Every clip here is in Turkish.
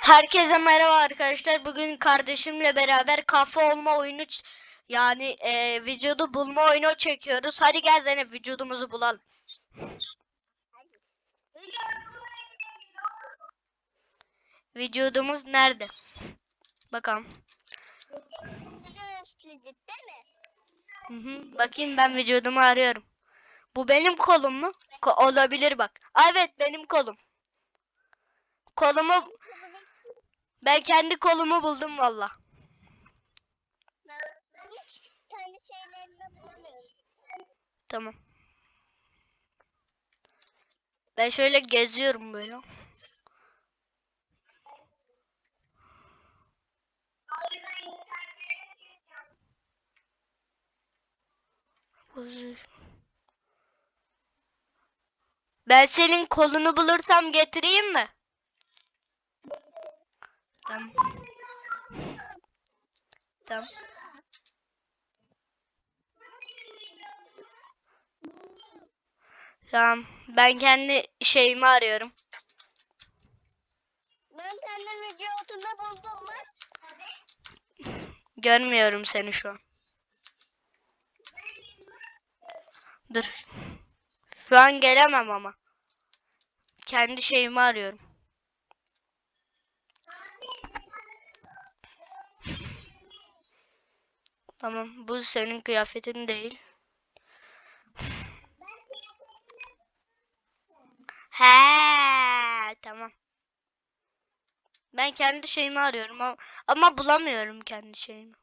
Herkese merhaba arkadaşlar. Bugün kardeşimle beraber kafa olma oyunu yani e, vücudu bulma oyunu çekiyoruz. Hadi gel Zeynep vücudumuzu bulalım. Vücudumuz nerede? Bakalım. Hı hı. Bakayım ben vücudumu arıyorum. Bu benim kolum mu? Ko- olabilir bak. Evet benim kolum. Kolumu ben kendi kolumu buldum valla. Tamam. Ben şöyle geziyorum böyle. Ben senin kolunu bulursam getireyim mi? Tamam. Tamam. Tamam. Ben kendi şeyimi arıyorum. Ben kendi vücudumu buldum mu? Görmüyorum seni şu an. Dur. Şu an gelemem ama. Kendi şeyimi arıyorum. Tamam, bu senin kıyafetin değil. He, tamam. Ben kendi şeyimi arıyorum ama, ama bulamıyorum kendi şeyimi.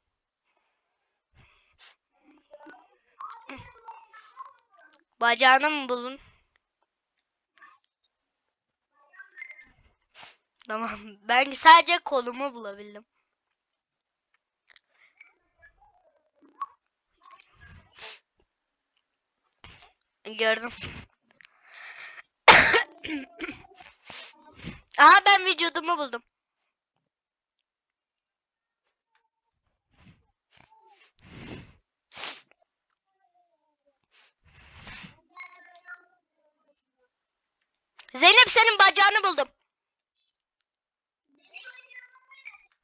Bacağını mı bulun? Tamam. Ben sadece kolumu bulabildim. Gördüm. Aha ben vücudumu buldum. Zeynep senin bacağını buldum.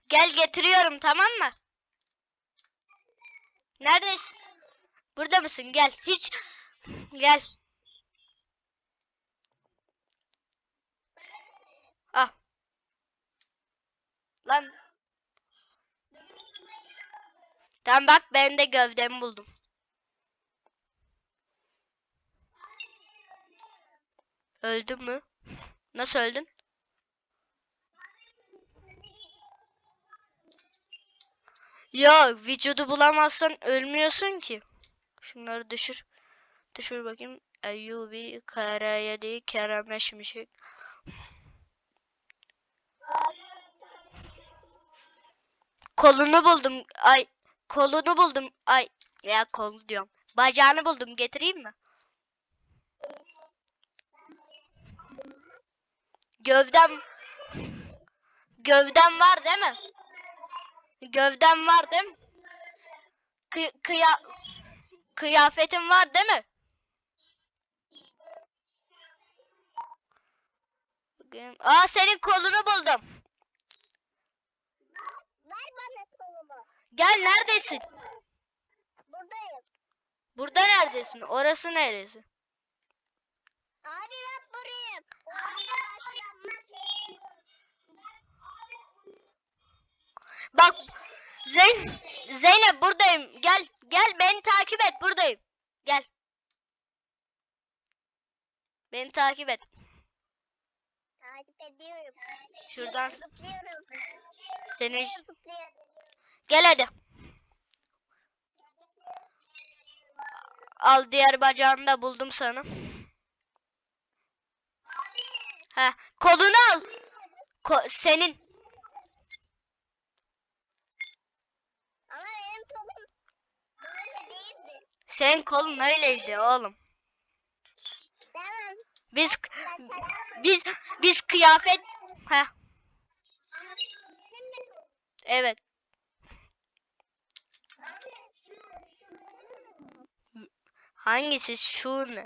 Gel getiriyorum tamam mı? Neredesin? Burada mısın? Gel. Hiç gel. Al. Lan. Tamam bak ben de gövdemi buldum. Öldün mü? Nasıl öldün? Ya vücudu bulamazsan ölmüyorsun ki. Şunları düşür. Düşür bakayım. Eyyubi Karayeli Kerem Şimşek. Kolunu buldum. Ay kolunu buldum. Ay ya kol diyorum. Bacağını buldum. Getireyim mi? Gövdem Gövdem var değil mi? Gövdem var değil mi? Kı kıya kıyafetim var değil mi? Bakayım. Aa senin kolunu buldum. Ver bana kolumu. Gel neredesin? Buradayım. Burada neredesin? Orası neresi? Abi ben buradayım. Abi Bak Zeyn Zeynep buradayım. Gel gel beni takip et buradayım. Gel. Beni takip et. Ediyorum. Şuradan Zıplıyorum. seni Zıplıyorum. gel hadi. Al diğer bacağını da buldum sana. Ha, kolunu al. Ko- senin. Ama benim kolum böyle değildi. Senin kolun öyleydi oğlum. Biz biz biz kıyafet ha evet. Hangisi şu ne?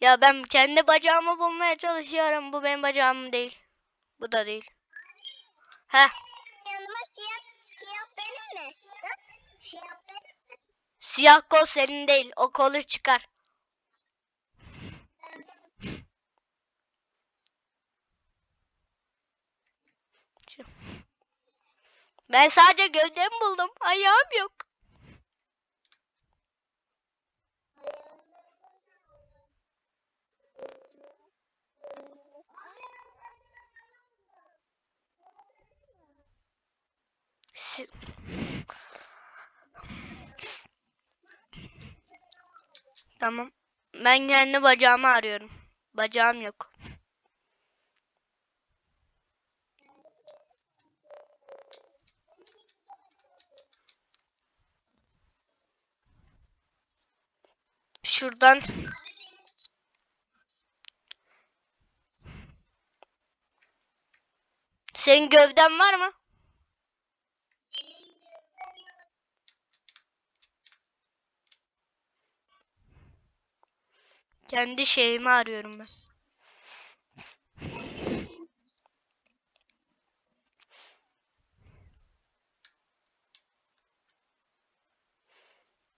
Ya ben kendi bacağımı bulmaya çalışıyorum. Bu benim bacağım değil. Bu da değil. Heh. Yanıma siyah, siyah benim mi? Siyah? Siyah kol senin değil. O kolu çıkar. Şu- Ben sadece gövdemi buldum. Ayağım yok. Si- Tamam. Ben kendi bacağımı arıyorum. Bacağım yok. Şuradan Senin gövden var mı? Kendi şeyimi arıyorum ben.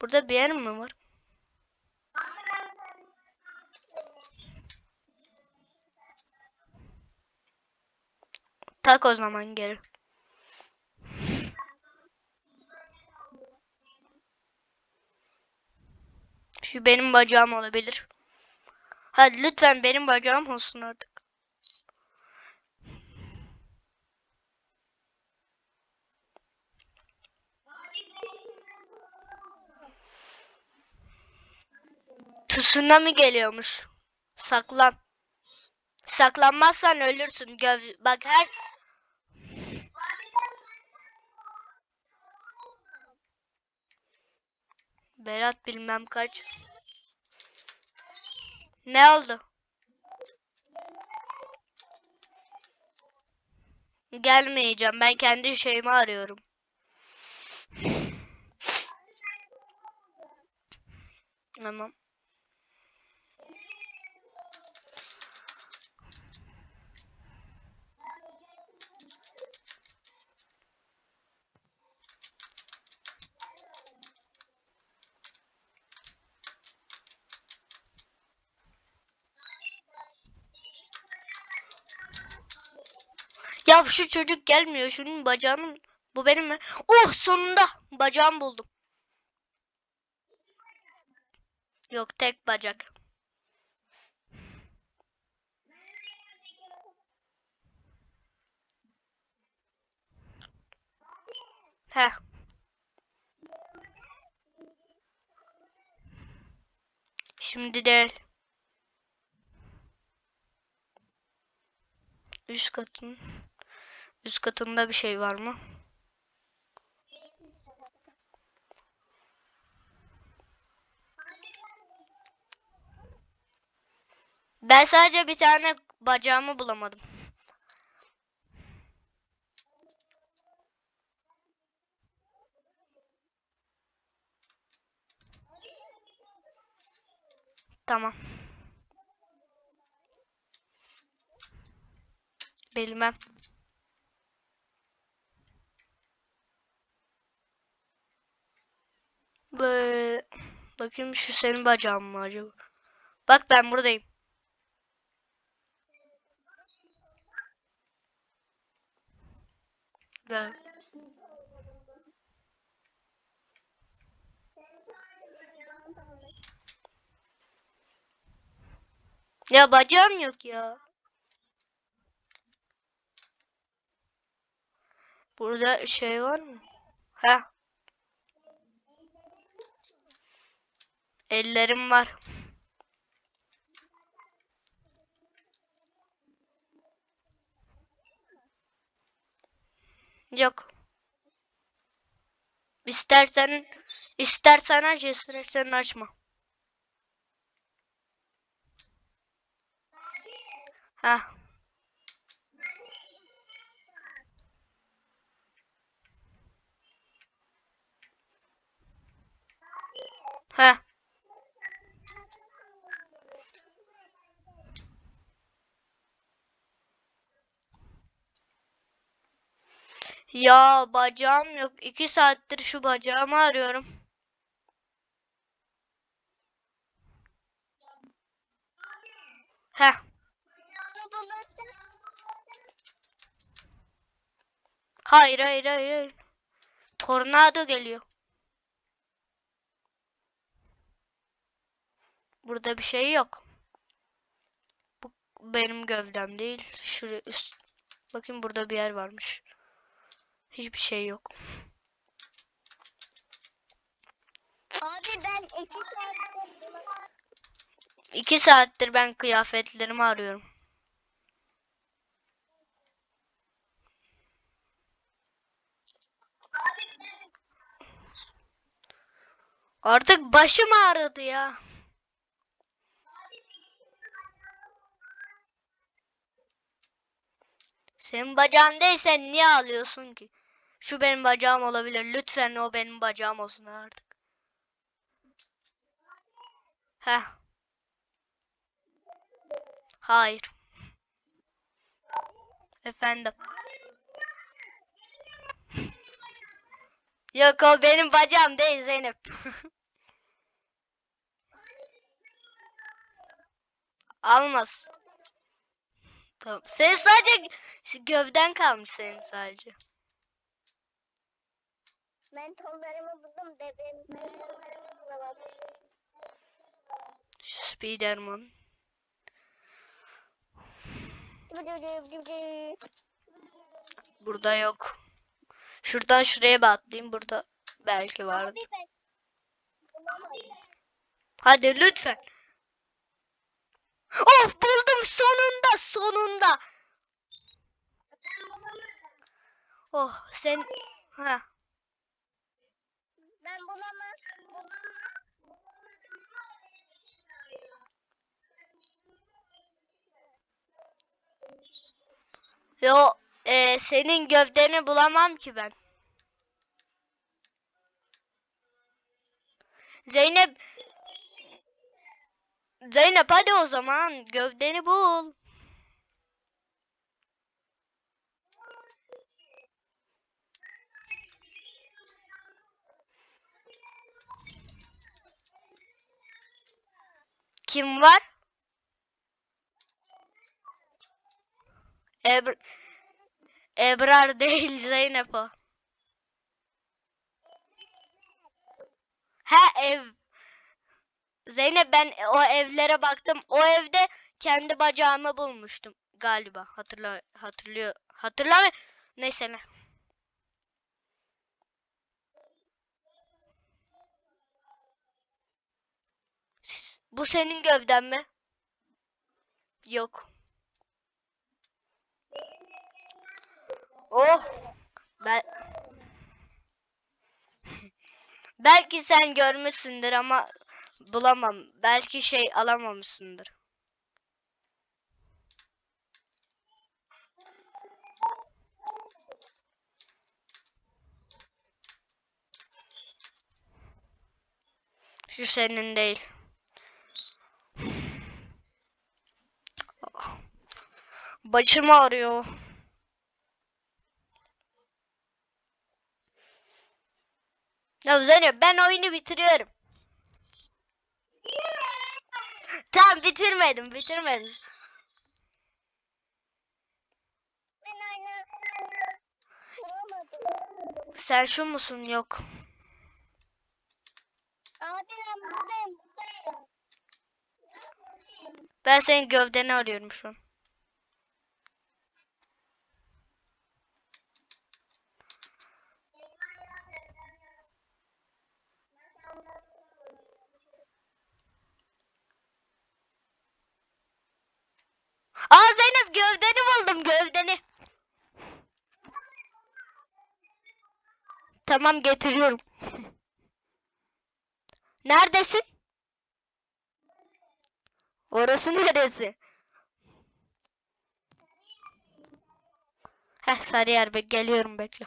Burada bir yer mi var? Tak o zaman geri. Şu benim bacağım olabilir. Hadi lütfen benim bacağım olsun artık. Tsunami geliyormuş. Saklan. Saklanmazsan ölürsün. Göv Bak her Berat bilmem kaç. Ne oldu? Gelmeyeceğim. Ben kendi şeyimi arıyorum. Tamam. Ya şu çocuk gelmiyor. Şunun bacağını bu benim mi? Oh sonunda bacağım buldum. Yok tek bacak. Heh. Şimdi de üst katın üst katında bir şey var mı? Ben sadece bir tane bacağımı bulamadım. Tamam. Bilmem. Böyle bakayım şu senin bacağın mı acaba? Bak ben buradayım. Ben. Ya bacağım yok ya. Burada şey var mı? Ha. Ellerim var. Yok. İstersen istersen aç, istersen açma. Ha. Ha. Ya bacağım yok. İki saattir şu bacağımı arıyorum. Heh. Hayır hayır hayır. hayır. Tornado geliyor. Burada bir şey yok. Bu benim gövdem değil. Şuraya üst. Bakayım burada bir yer varmış. Hiçbir şey yok. Abi ben iki saattir. İki saattir ben kıyafetlerimi arıyorum. Artık başım ağrıdı ya. Senin bacağın değilse niye ağlıyorsun ki? Şu benim bacağım olabilir. Lütfen o benim bacağım olsun artık. Heh. Hayır. Efendim. Yok o benim bacağım değil Zeynep. Almaz. Tamam. Senin sadece gövden kalmış senin sadece. Ben tollarımı buldum da ben tollarımı bulamadım. Spiderman. Burada yok. Şuradan şuraya bir atlayayım. Burada belki vardı. Hadi lütfen. Oh buldum sonunda sonunda. Oh sen ha Ben bulamam. Yo e, senin gövdeni bulamam ki ben. Zeynep Zeynep hadi o zaman gövdeni bul. Kim var? Ebr Ebrar değil Zeynep o. Ha ev. Zeynep ben o evlere baktım. O evde kendi bacağımı bulmuştum galiba. Hatırla hatırlıyor. Hatırlamıyor. Neyse ne. Bu senin gövden mi? Yok. Oh. Ben Belki sen görmüşsündür ama bulamam. Belki şey alamamışsındır. Şu senin değil. Başım ağrıyor. Ya Zeynep ben oyunu bitiriyorum. Tamam bitirmedim bitirmedim. Sen şu musun? Yok. Abi ben buradayım buradayım. Ben senin gövdeni arıyorum şu an. Aa Zeynep gövdeni buldum gövdeni. Tamam getiriyorum. Neredesin? Orası neresi? Heh Sarıyer be geliyorum bekle.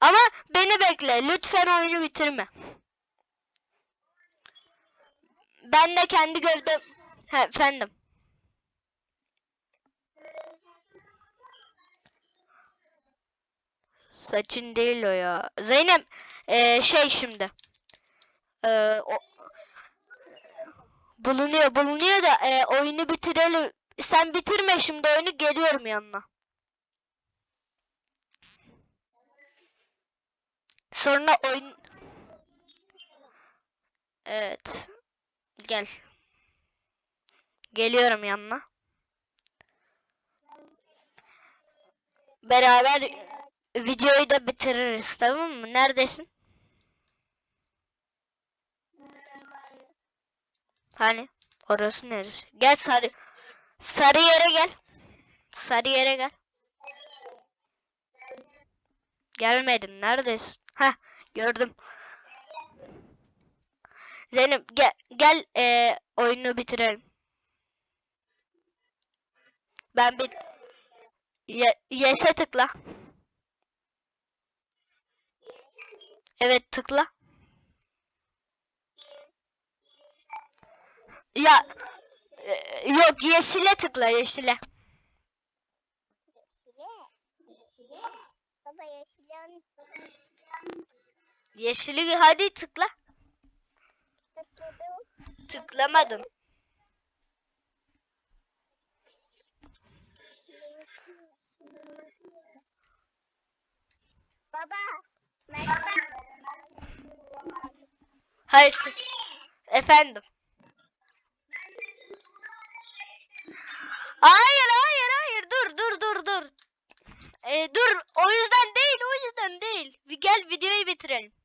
Ama beni bekle. Lütfen oyunu bitirme. Ben de kendi gövdem... Ha, efendim. Saçın değil o ya. Zeynep eee, şey şimdi. Eee, o, bulunuyor bulunuyor da eee, oyunu bitirelim. Sen bitirme şimdi oyunu geliyorum yanına. Sonra oyun Evet. Gel. Geliyorum yanına. Beraber videoyu da bitiririz tamam mı? Neredesin? Hani? Orası neresi? Gel sarı sarı yere gel. Sarı yere gel. Gelmedin. Neredesin? Heh, gördüm. Zeynep gel gel eee, oyunu bitirelim. Ben bir Ye yes'e tıkla. Evet tıkla. Ya e, yok yeşile tıkla yeşile. Baba yeşilen Yeşili hadi tıkla. tıkladım. Tıklamadın. Baba. Hayır. Efendim. Hayır hayır hayır dur dur dur dur. Ee, dur o yüzden değil o yüzden değil. Bir gel videoyu bitirelim.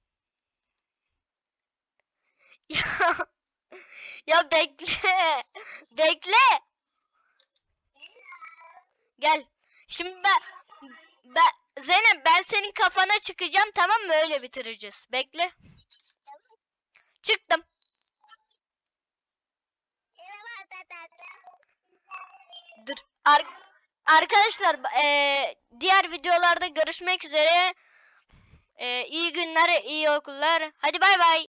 Ya, ya bekle. Bekle. Gel. Şimdi ben ben Zeynep ben senin kafana çıkacağım tamam mı? Öyle bitireceğiz. Bekle. Çıktım. Dur. Ar- arkadaşlar eee, diğer videolarda görüşmek üzere. Eee iyi günler, iyi okullar. Hadi bay bay.